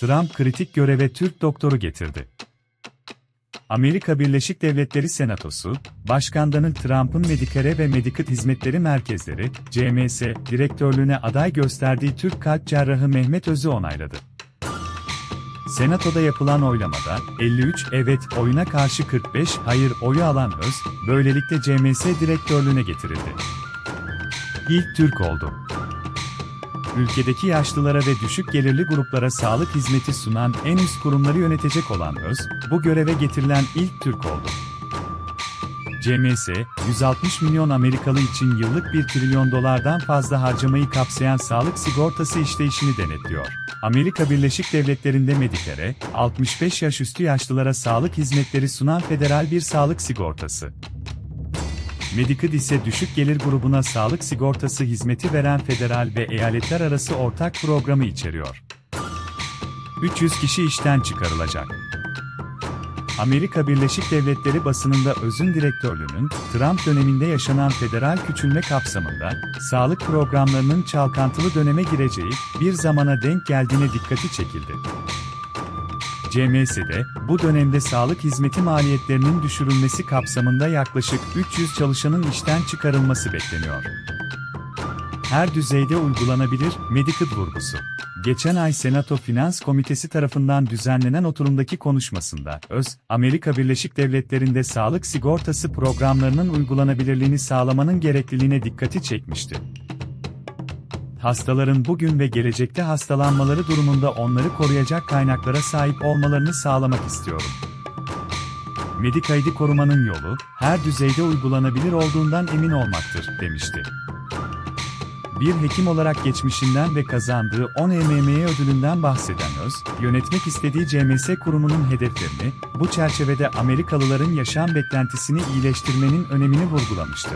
Trump kritik göreve Türk doktoru getirdi. Amerika Birleşik Devletleri Senatosu, Başkan Donald Trump'ın Medicare ve Medicaid Hizmetleri Merkezleri, CMS, direktörlüğüne aday gösterdiği Türk kalp cerrahı Mehmet Öz'ü onayladı. Senatoda yapılan oylamada, 53 evet oyuna karşı 45 hayır oyu alan Öz, böylelikle CMS direktörlüğüne getirildi. İlk Türk oldu. Ülkedeki yaşlılara ve düşük gelirli gruplara sağlık hizmeti sunan en üst kurumları yönetecek olan Öz, bu göreve getirilen ilk Türk oldu. CMS, 160 milyon Amerikalı için yıllık 1 trilyon dolardan fazla harcamayı kapsayan sağlık sigortası işleyişini denetliyor. Amerika Birleşik Devletleri'nde Medicare, 65 yaş üstü yaşlılara sağlık hizmetleri sunan federal bir sağlık sigortası. Medicaid ise düşük gelir grubuna sağlık sigortası hizmeti veren federal ve eyaletler arası ortak programı içeriyor. 300 kişi işten çıkarılacak. Amerika Birleşik Devletleri basınında özün direktörlüğünün, Trump döneminde yaşanan federal küçülme kapsamında, sağlık programlarının çalkantılı döneme gireceği, bir zamana denk geldiğine dikkati çekildi. CMS'de, bu dönemde sağlık hizmeti maliyetlerinin düşürülmesi kapsamında yaklaşık 300 çalışanın işten çıkarılması bekleniyor. Her düzeyde uygulanabilir, Medicaid vurgusu. Geçen ay Senato Finans Komitesi tarafından düzenlenen oturumdaki konuşmasında, Öz, Amerika Birleşik Devletleri'nde sağlık sigortası programlarının uygulanabilirliğini sağlamanın gerekliliğine dikkati çekmişti. Hastaların bugün ve gelecekte hastalanmaları durumunda onları koruyacak kaynaklara sahip olmalarını sağlamak istiyorum. Medicaid'i korumanın yolu, her düzeyde uygulanabilir olduğundan emin olmaktır, demişti. Bir hekim olarak geçmişinden ve kazandığı 10 MMA ödülünden bahseden Öz, yönetmek istediği CMS kurumunun hedeflerini, bu çerçevede Amerikalıların yaşam beklentisini iyileştirmenin önemini vurgulamıştı.